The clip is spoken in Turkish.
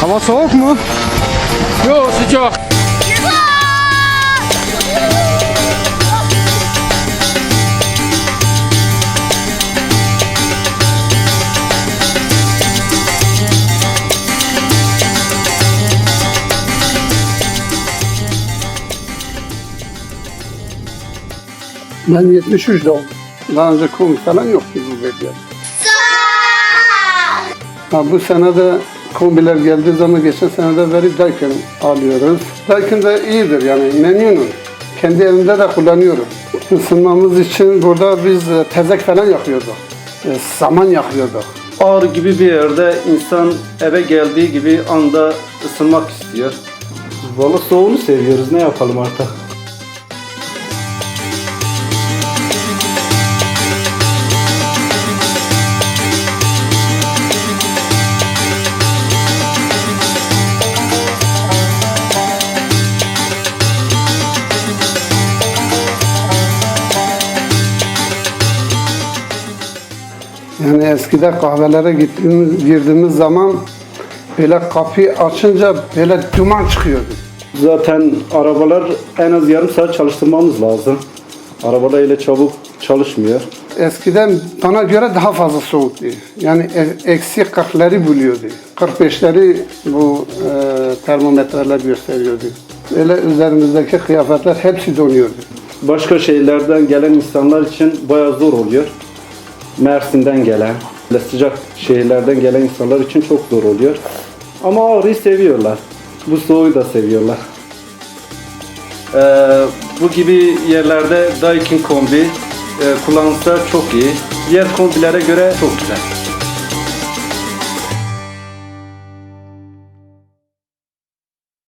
Hava soğuk mu? Yok sıcak. Ben 73 doğumluyum. Daha önce kum falan yoktu bu bölgede. Ha, bu sene de kombiler geldiği zaman geçen senede beri Daikin alıyoruz. Daikin de iyidir yani memnunum. Kendi evimde de kullanıyorum. Isınmamız için burada biz e, tezek falan yakıyorduk. E, Saman yakıyorduk. Ağrı gibi bir yerde insan eve geldiği gibi anda ısınmak istiyor. Valla soğuğunu seviyoruz ne yapalım artık. Yani eskide kahvelere gittiğimiz, girdiğimiz zaman böyle kapıyı açınca böyle duman çıkıyordu. Zaten arabalar en az yarım saat çalıştırmamız lazım. Arabalar öyle çabuk çalışmıyor. Eskiden bana göre daha fazla soğuktu. Yani e- eksi 40'ları buluyordu. 45'leri bu e, termometreler gösteriyordu. Böyle üzerimizdeki kıyafetler hepsi donuyordu. Başka şehirlerden gelen insanlar için bayağı zor oluyor. Mersin'den gelen, sıcak şehirlerden gelen insanlar için çok zor oluyor. Ama Ağrı'yı seviyorlar. Bu soğuğu da seviyorlar. Ee, bu gibi yerlerde Daikin kombi e, kullanılsa çok iyi. Diğer kombilere göre çok güzel.